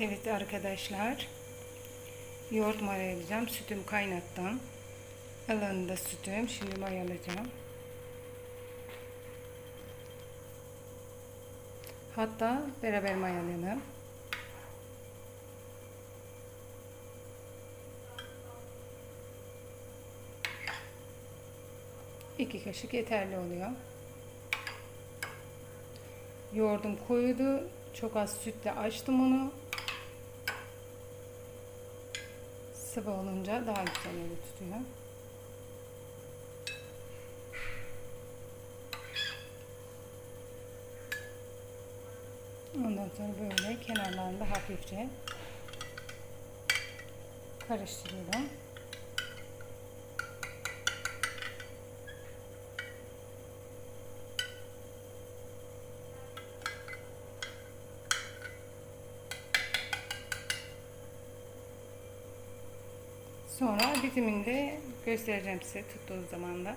Evet arkadaşlar. Yoğurt mayalayacağım. Sütüm kaynattım. Alanında sütüm. Şimdi mayalayacağım. Hatta beraber mayalayalım. İki kaşık yeterli oluyor. Yoğurdum koydu. Çok az sütle açtım onu. Sıvı olunca daha güzel öyle tutuyor. Ondan sonra böyle kenarlarında hafifçe karıştırıyorum. Sonra bitimini de göstereceğim size tuttuğu zaman da.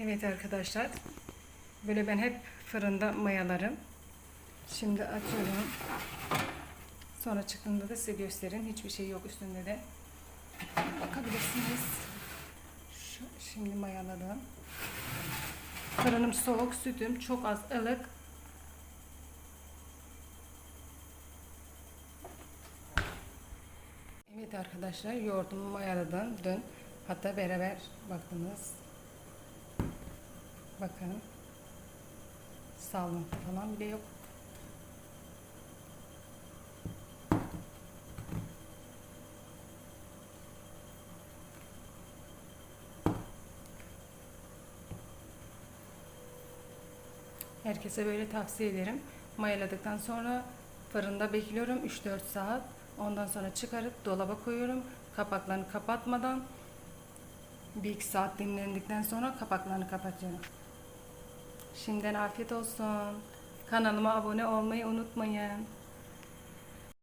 Evet arkadaşlar. Böyle ben hep fırında mayalarım. Şimdi açıyorum. Sonra çıktığında da size göstereyim. Hiçbir şey yok üstünde de. Bakabilirsiniz. Şu, şimdi mayaladım. Fırınım soğuk, sütüm çok az ılık. Evet arkadaşlar yoğurdumu mayaladım dün. Hatta beraber baktınız. Bakın. Sallıntı falan bile yok. Herkese böyle tavsiye ederim. Mayaladıktan sonra fırında bekliyorum 3-4 saat. Ondan sonra çıkarıp dolaba koyuyorum. Kapaklarını kapatmadan bir iki saat dinlendikten sonra kapaklarını kapatıyorum. Şimdiden afiyet olsun. Kanalıma abone olmayı unutmayın.